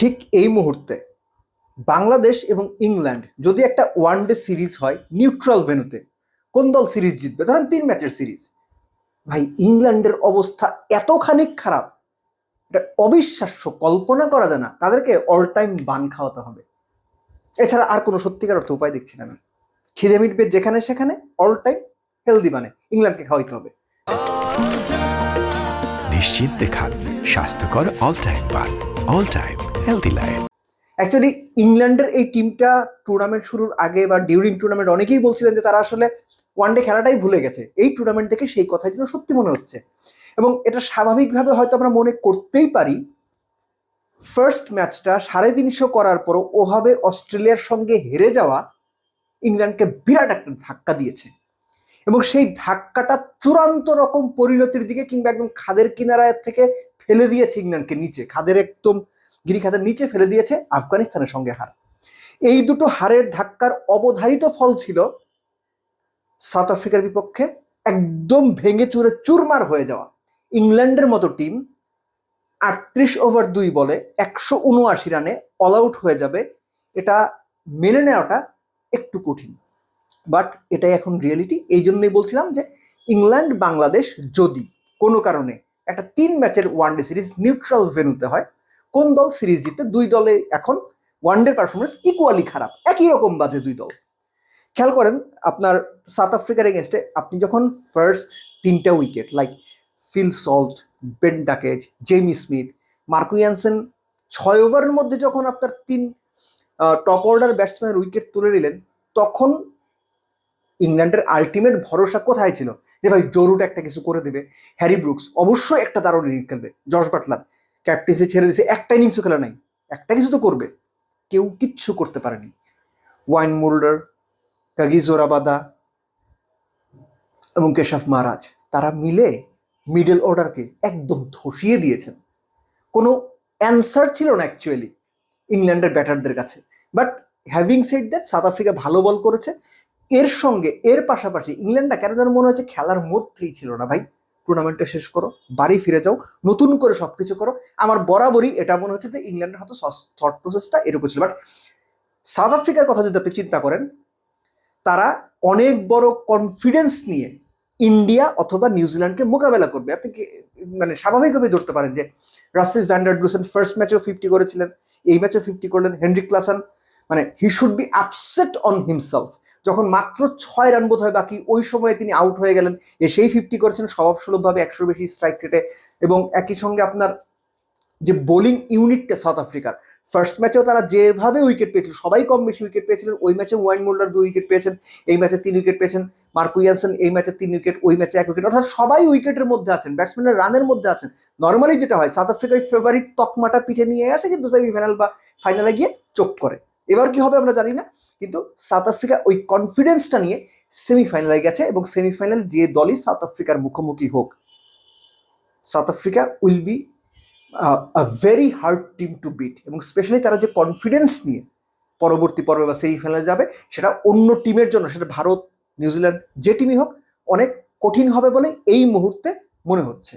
ঠিক এই মুহূর্তে বাংলাদেশ এবং ইংল্যান্ড যদি একটা ওয়ান ডে সিরিজ হয় নিউট্রাল ভেন্যুতে কোন দল সিরিজ জিতবে? ধরেন তিন ম্যাচের সিরিজ ভাই, ইংল্যান্ডের অবস্থা এতখানি খারাপ, এটা অবিশ্বাস্য, কল্পনা করা যায় না। তাদেরকে অল টাইম বান খাওয়াতে হবে। এছাড়া আর কোনো সত্যিকার অর্থ উপায় দেখছি না আমি। খিদে মিটবে যেখানে সেখানে অল টাইম হেলদি বানে ইংল্যান্ডকে খাওয়াইতে হবে। নিশ্চিন্তে খান, স্বাস্থ্যকর অল টাইম পান all time healthy life actually ইংল্যান্ডের এই টিমটা টুর্নামেন্ট শুরুর আগে বা ডিউরিং টুর্নামেন্ট অনেকেই বলছিলেন যে তারা আসলে ওয়ানডে খেলাটাই ভুলে গেছে। এই টুর্নামেন্ট থেকে সেই কথাই যেন সত্যি মনে হচ্ছে। এবং এটা স্বাভাবিকভাবে হয়তো আমরা মনে করতেই পারি ফার্স্ট ম্যাচটা সাড়ে তিনশো করার পরও ওভাবে অস্ট্রেলিয়ার সঙ্গে হেরে যাওয়া ইংল্যান্ডকে বিরাট একটা ধাক্কা দিয়েছে। এবং সেই ধাক্কাটা চূড়ান্ত রকম পরিণতির দিকে কিংবা একদম খাদের কিনারায় থেকে ফেলে দিয়েছে ইংল্যান্ডকে নিচে। খাদের একদম গিরিখাদের নিচে ফেলে দিয়েছে আফগানিস্তানের সঙ্গে হার। এই দুটো হারের ধাক্কার অবধারিত ফল ছিল সাউথ আফ্রিকার বিপক্ষে একদম ভেঙে চুরে চুরমার হয়ে যাওয়া। ইংল্যান্ডের মতো টিম আটত্রিশ ওভার দুই বলে একশো উনআশি রানে অল আউট হয়ে যাবে। এটা মেনে নেওয়াটা একটু কঠিন। বাট এটাই এখন রিয়েলিটি এই জন্যই বলছিলাম যে ইংল্যান্ড বাংলাদেশ যদি কোনো কারণে একটা তিন ম্যাচের ওয়ানডে সিরিজ নিউট্রাল ভেনুতে হয় কোন দল সিরিজ জিততে দুই দলে এখন ওয়ানডে পারফরমেন্স ইকুয়ালি খারাপ, একই রকম বাজে দুই দল। খেয়াল করেন, আপনার সাউথ আফ্রিকার এগেনস্টে আপনি যখন ফার্স্ট তিনটা wicket like Phil Salt, Ben Duckett, Jamie Smith, Marco Jansen ছয় ওভারের মধ্যে যখন আপনার তিন টপ অর্ডার ব্যাটসম্যান উইকেট তুলে নিলেন, তখন ইংল্যান্ডের আলটিমেট ভরসা কোথায় ছিল? যে ভাই, জরুর একটা কিছু করে দেবে। হ্যারি ব্রুকস অবশ্যই একটা দারুণ ইনিংস খেলবে, জর্জ বাটলার। ক্যাপ্টেন্সি ছেড়ে দিয়েছে, একটা ইনিংসও খেলা নাই। একটা কিছু তো করবে। কেউ কিচ্ছু করতে পারেনি। ওয়াইন মোল্ডার কাগিজোরাবাদা এবং কেশাফ মহারাজ, তারা মিলে মিডল অর্ডারকে একদম ধসিয়ে দিয়েছেন। কোনো অ্যান্সার ছিল না অ্যাকচুয়ালি ইংল্যান্ডের ব্যাটারদের কাছে। But having said that South Africa ভালো বল করেছে। এর সঙ্গে, এর পাশাপাশি ইংল্যান্ডটা কেন যেন মনে হচ্ছে খেলার মধ্যেই ছিল না ভাই? টুর্নামেন্টটা শেষ করো, বাড়ি ফিরে যাও, নতুন করে সবকিছু করো। আমার বরাবরই এটা মনে হচ্ছে যে ইংল্যান্ডের হয়তো থট প্রসেসটা এরকম ছিল। বাট সাউথ আফ্রিকার কথা যদি আপনি চিন্তা করেন, তারা অনেক বড় কনফিডেন্স নিয়ে ইন্ডিয়া অথবা নিউজিল্যান্ডকে মোকাবেলা করবে। আপনি কি মানে স্বাভাবিকভাবে ধরতে পারেন যে Russell van der Dussen first ম্যাচেও ফিফটি করেছিলেন, এই ম্যাচেও ফিফটি করলেন। হেনরিক ক্লাসন মানে he should be upset on himself যখন মাত্র ছয় রান বোধ হয় বাকি, ওই সময়ে তিনি আউট হয়ে গেলেন। এসেই ফিফটি করেছেন, স্বভাবসুলভভাবে একশোর বেশি স্ট্রাইক রেটে এবং একই সঙ্গে আপনার যে বোলিং ইউনিটটা সাউথ আফ্রিকার ফার্স্ট ম্যাচেও তারা যেভাবে উইকেট পেয়েছিল, সবাই কম বেশি উইকেট পেয়েছিলেন। ওই ম্যাচে ওয়াইন মোল্ডার দুই উইকেট পেয়েছেন, এই ম্যাচে তিন উইকেট পেয়েছেন মার্কো ইয়ানসেন এই ম্যাচে তিন উইকেট ওই ম্যাচে এক উইকেট অর্থাৎ সবাই উইকেটের মধ্যে আছেন ব্যাটসম্যানের রানের মধ্যে আছেন। নর্মালি যেটা হয় সাউথ আফ্রিকার ফেভারিট তকমাটা পিঠে নিয়ে আসে, কিন্তু সেমিফাইনাল বা ফাইনালে গিয়ে চোখ করে। এবার কি হবে আমরা জানি না, কিন্তু সাউথ আফ্রিকা ওই কনফিডেন্সটা নিয়ে সেমিফাইনালে গেছে এবং সেমিফাইনাল যে দলই সাউথ আফ্রিকার মুখোমুখি হোক, South Africa will be a very hard team to beat এবং স্পেশালি তারা যে কনফিডেন্স নিয়ে পরবর্তী পর্বে বা সেমিফাইনালে যাবে, সেটা অন্য টিমের জন্য, সেটা ভারত, নিউজিল্যান্ড, যে টিমই হোক, অনেক কঠিন হবে বলে এই মুহূর্তে মনে হচ্ছে।